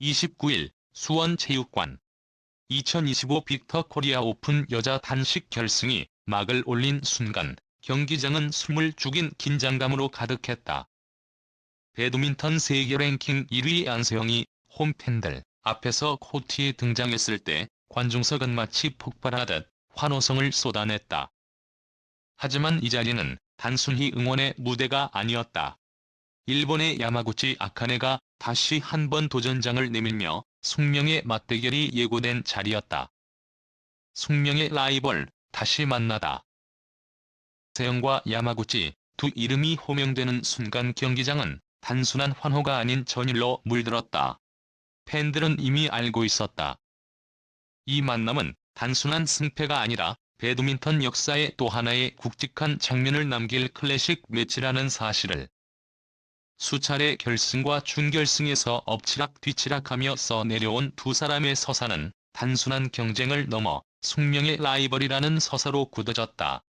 29일 수원체육관 2025 빅터 코리아 오픈 여자 단식 결승이 막을 올린 순간 경기장은 숨을 죽인 긴장감으로 가득했다. 배드민턴 세계 랭킹 1위 안세영이 홈팬들 앞에서 코트에 등장했을 때 관중석은 마치 폭발하듯 환호성을 쏟아냈다. 하지만 이 자리는 단순히 응원의 무대가 아니었다. 일본의 야마구치 아카네가 다시 한 번 도전장을 내밀며 숙명의 맞대결이 예고된 자리였다. 숙명의 라이벌 다시 만나다. 세영과 야마구치 두 이름이 호명되는 순간 경기장은 단순한 환호가 아닌 전율로 물들었다. 팬들은 이미 알고 있었다. 이 만남은 단순한 승패가 아니라 배드민턴 역사의 또 하나의 굵직한 장면을 남길 클래식 매치라는 사실을 수차례 결승과 준결승에서 엎치락 뒤치락하며 써내려온 두 사람의 서사는 단순한 경쟁을 넘어 숙명의 라이벌이라는 서사로 굳어졌다.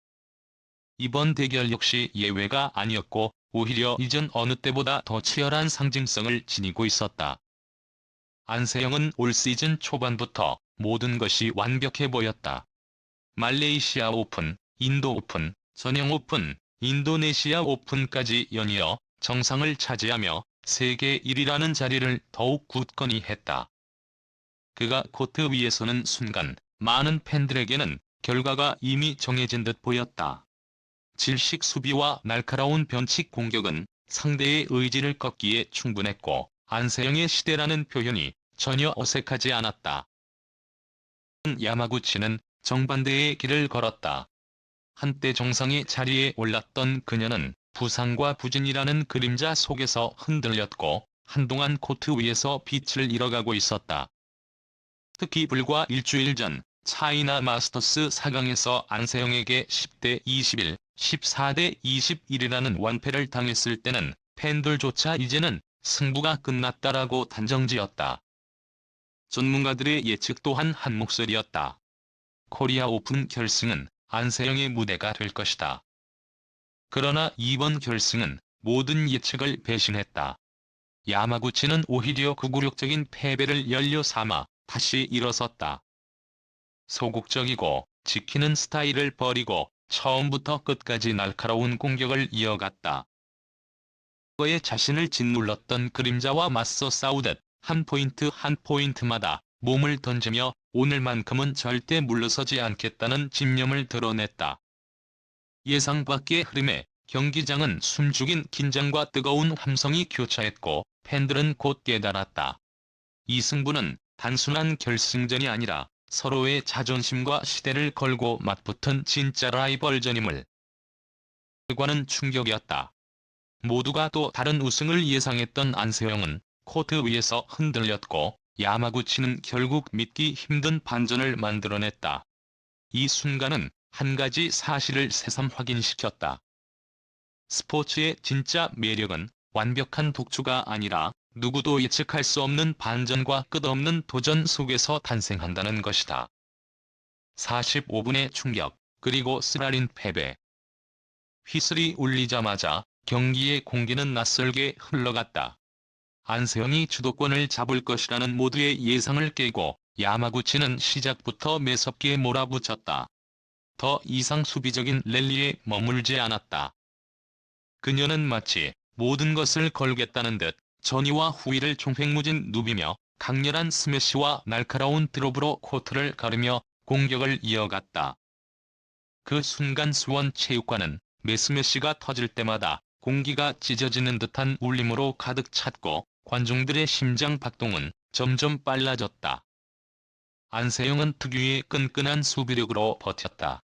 이번 대결 역시 예외가 아니었고 오히려 이전 어느 때보다 더 치열한 상징성을 지니고 있었다. 안세영은 올 시즌 초반부터 모든 것이 완벽해 보였다. 말레이시아 오픈, 인도 오픈, 전형 오픈, 인도네시아 오픈까지 연이어 정상을 차지하며 세계 1위라는 자리를 더욱 굳건히 했다. 그가 코트 위에 서는 순간 많은 팬들에게는 결과가 이미 정해진 듯 보였다. 질식 수비와 날카로운 변칙 공격은 상대의 의지를 꺾기에 충분했고 안세영의 시대라는 표현이 전혀 어색하지 않았다. 야마구치는 정반대의 길을 걸었다. 한때 정상의 자리에 올랐던 그녀는 부상과 부진이라는 그림자 속에서 흔들렸고 한동안 코트 위에서 빛을 잃어가고 있었다. 특히 불과 일주일 전 차이나 마스터스 4강에서 안세영에게 10대 21, 14대 21이라는 완패를 당했을 때는 팬들조차 이제는 승부가 끝났다라고 단정지었다. 전문가들의 예측 또한 한 목소리였다. 코리아 오픈 결승은 안세영의 무대가 될 것이다. 그러나 이번 결승은 모든 예측을 배신했다. 야마구치는 오히려 구구력적인 패배를 연료 삼아 다시 일어섰다. 소극적이고 지키는 스타일을 버리고 처음부터 끝까지 날카로운 공격을 이어갔다. 그의 자신을 짓눌렀던 그림자와 맞서 싸우듯 한 포인트 한 포인트마다 몸을 던지며 오늘만큼은 절대 물러서지 않겠다는 집념을 드러냈다. 예상 밖의 흐름에 경기장은 숨죽인 긴장과 뜨거운 함성이 교차했고 팬들은 곧 깨달았다. 이 승부는 단순한 결승전이 아니라 서로의 자존심과 시대를 걸고 맞붙은 진짜 라이벌전임을. 결과는 충격이었다. 모두가 또 다른 우승을 예상했던 안세영은 코트 위에서 흔들렸고 야마구치는 결국 믿기 힘든 반전을 만들어냈다. 이 순간은 한 가지 사실을 새삼 확인시켰다. 스포츠의 진짜 매력은 완벽한 독주가 아니라 누구도 예측할 수 없는 반전과 끝없는 도전 속에서 탄생한다는 것이다. 45분의 충격, 그리고 쓰라린 패배. 휘슬이 울리자마자 경기의 공기는 낯설게 흘러갔다. 안세영이 주도권을 잡을 것이라는 모두의 예상을 깨고 야마구치는 시작부터 매섭게 몰아붙였다. 더 이상 수비적인 랠리에 머물지 않았다. 그녀는 마치 모든 것을 걸겠다는 듯 전위와 후위를 총횡무진 누비며 강렬한 스매시와 날카로운 드롭으로 코트를 가르며 공격을 이어갔다. 그 순간 수원 체육관은 매스매시가 터질 때마다 공기가 찢어지는 듯한 울림으로 가득 찼고 관중들의 심장 박동은 점점 빨라졌다. 안세영은 특유의 끈끈한 수비력으로 버텼다.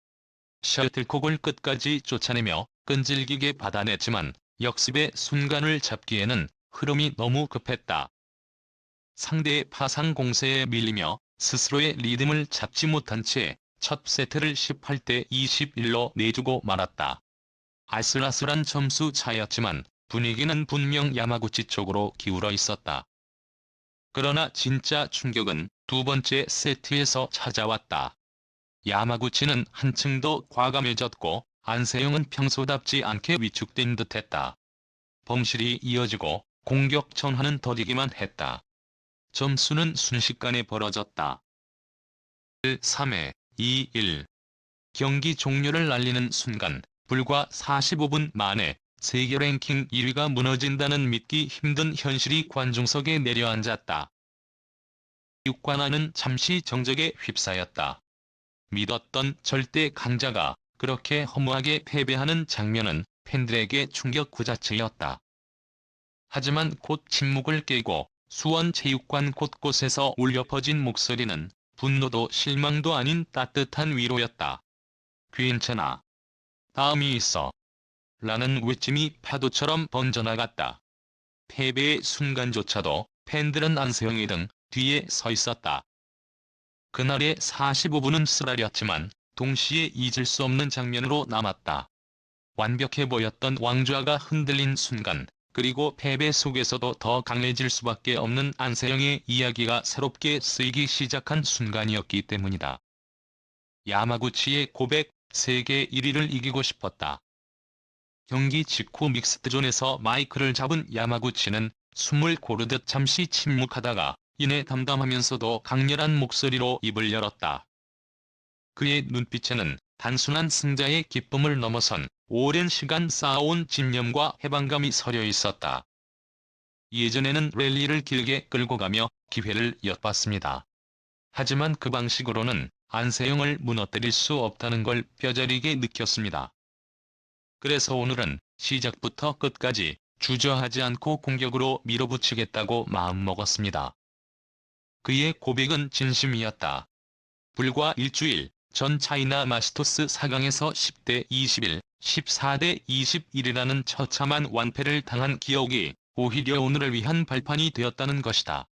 셔틀콕을 끝까지 쫓아내며 끈질기게 받아냈지만 역습의 순간을 잡기에는 흐름이 너무 급했다. 상대의 파상 공세에 밀리며 스스로의 리듬을 잡지 못한 채 첫 세트를 18대 21로 내주고 말았다. 아슬아슬한 점수 차였지만 분위기는 분명 야마구치 쪽으로 기울어 있었다. 그러나 진짜 충격은 두 번째 세트에서 찾아왔다. 야마구치는 한층 더 과감해졌고 안세영은 평소답지 않게 위축된 듯했다. 범실이 이어지고 공격 전환은 더디기만 했다. 점수는 순식간에 벌어졌다. 1, 3회, 2, 1. 경기 종료를 알리는 순간 불과 45분 만에 세계 랭킹 1위가 무너진다는 믿기 힘든 현실이 관중석에 내려앉았다. 육관아는 잠시 정적에 휩싸였다. 믿었던 절대 강자가 그렇게 허무하게 패배하는 장면은 팬들에게 충격 그 자체였다. 하지만 곧 침묵을 깨고 수원 체육관 곳곳에서 울려 퍼진 목소리는 분노도 실망도 아닌 따뜻한 위로였다. 괜찮아. 다음이 있어. 라는 외침이 파도처럼 번져나갔다. 패배의 순간조차도 팬들은 안세영이 등 뒤에 서 있었다. 그날의 45분은 쓰라렸지만 동시에 잊을 수 없는 장면으로 남았다. 완벽해 보였던 왕좌가 흔들린 순간 그리고 패배 속에서도 더 강해질 수밖에 없는 안세영의 이야기가 새롭게 쓰이기 시작한 순간이었기 때문이다. 야마구치의 고백, 세계 1위를 이기고 싶었다. 경기 직후 믹스드존에서 마이크를 잡은 야마구치는 숨을 고르듯 잠시 침묵하다가 이내 담담하면서도 강렬한 목소리로 입을 열었다. 그의 눈빛에는 단순한 승자의 기쁨을 넘어선 오랜 시간 쌓아온 집념과 해방감이 서려 있었다. 예전에는 랠리를 길게 끌고 가며 기회를 엿봤습니다. 하지만 그 방식으로는 안세영을 무너뜨릴 수 없다는 걸 뼈저리게 느꼈습니다. 그래서 오늘은 시작부터 끝까지 주저하지 않고 공격으로 밀어붙이겠다고 마음먹었습니다. 그의 고백은 진심이었다. 불과 일주일 전 차이나 마스터스 4강에서 10대 21, 14대 21이라는 처참한 완패를 당한 기억이 오히려 오늘을 위한 발판이 되었다는 것이다.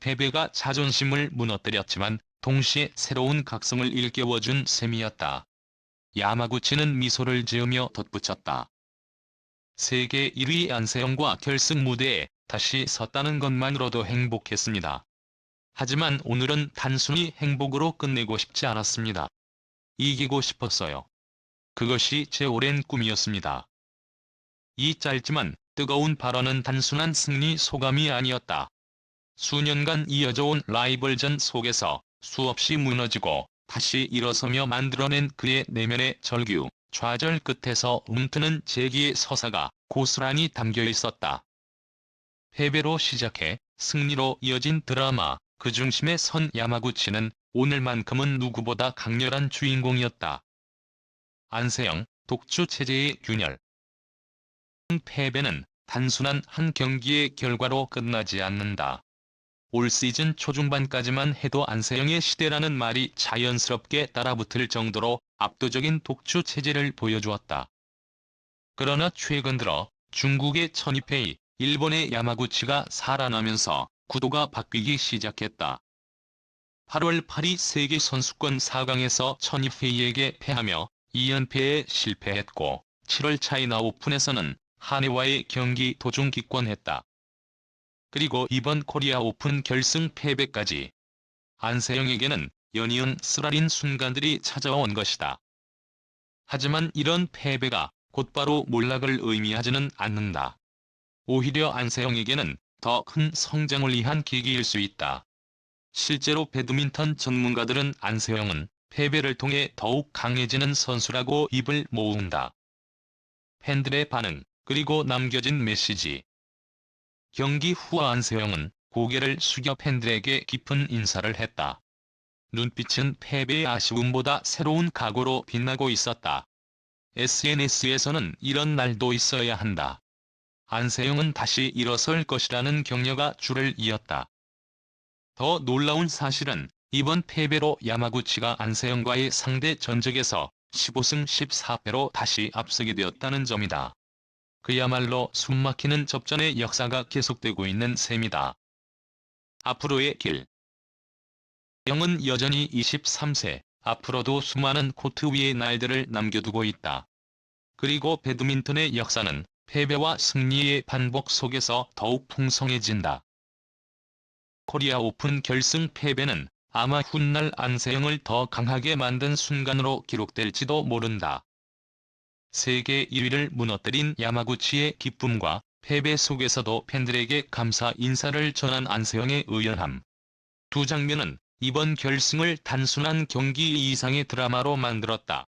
패배가 자존심을 무너뜨렸지만 동시에 새로운 각성을 일깨워준 셈이었다. 야마구치는 미소를 지으며 덧붙였다. 세계 1위 안세영과 결승 무대에 다시 섰다는 것만으로도 행복했습니다. 하지만 오늘은 단순히 행복으로 끝내고 싶지 않았습니다. 이기고 싶었어요. 그것이 제 오랜 꿈이었습니다. 이 짧지만 뜨거운 발언은 단순한 승리 소감이 아니었다. 수년간 이어져온 라이벌전 속에서 수없이 무너지고 다시 일어서며 만들어낸 그의 내면의 절규, 좌절 끝에서 움트는 재기의 서사가 고스란히 담겨 있었다. 패배로 시작해 승리로 이어진 드라마, 그 중심에 선 야마구치는 오늘만큼은 누구보다 강렬한 주인공이었다. 안세영, 독주 체제의 균열. 패배는 단순한 한 경기의 결과로 끝나지 않는다. 올 시즌 초중반까지만 해도 안세영의 시대라는 말이 자연스럽게 따라붙을 정도로 압도적인 독주 체제를 보여주었다. 그러나 최근 들어 중국의 천이페이, 일본의 야마구치가 살아나면서 구도가 바뀌기 시작했다. 8월 8일 세계선수권 4강에서 천이페이에게 패하며 2연패에 실패했고 7월 차이나 오픈에서는 한해와의 경기 도중 기권했다. 그리고 이번 코리아 오픈 결승 패배까지 안세영에게는 연이은 쓰라린 순간들이 찾아온 것이다. 하지만 이런 패배가 곧바로 몰락을 의미하지는 않는다. 오히려 안세영에게는 더 큰 성장을 위한 계기일 수 있다. 실제로 배드민턴 전문가들은 안세영은 패배를 통해 더욱 강해지는 선수라고 입을 모은다. 팬들의 반응, 그리고 남겨진 메시지. 경기 후 안세영은 고개를 숙여 팬들에게 깊은 인사를 했다. 눈빛은 패배의 아쉬움보다 새로운 각오로 빛나고 있었다. SNS에서는 이런 날도 있어야 한다. 안세영은 다시 일어설 것이라는 격려가 줄을 이었다. 더 놀라운 사실은 이번 패배로 야마구치가 안세영과의 상대 전적에서 15승 14패로 다시 앞서게 되었다는 점이다. 그야말로 숨막히는 접전의 역사가 계속되고 있는 셈이다. 앞으로의 길 영은 여전히 23세, 앞으로도 수많은 코트 위의 날들을 남겨두고 있다. 그리고 배드민턴의 역사는 패배와 승리의 반복 속에서 더욱 풍성해진다. 코리아 오픈 결승 패배는 아마 훗날 안세영을 더 강하게 만든 순간으로 기록될지도 모른다. 세계 1위를 무너뜨린 야마구치의 기쁨과 패배 속에서도 팬들에게 감사 인사를 전한 안세영의 의연함. 두 장면은 이번 결승을 단순한 경기 이상의 드라마로 만들었다.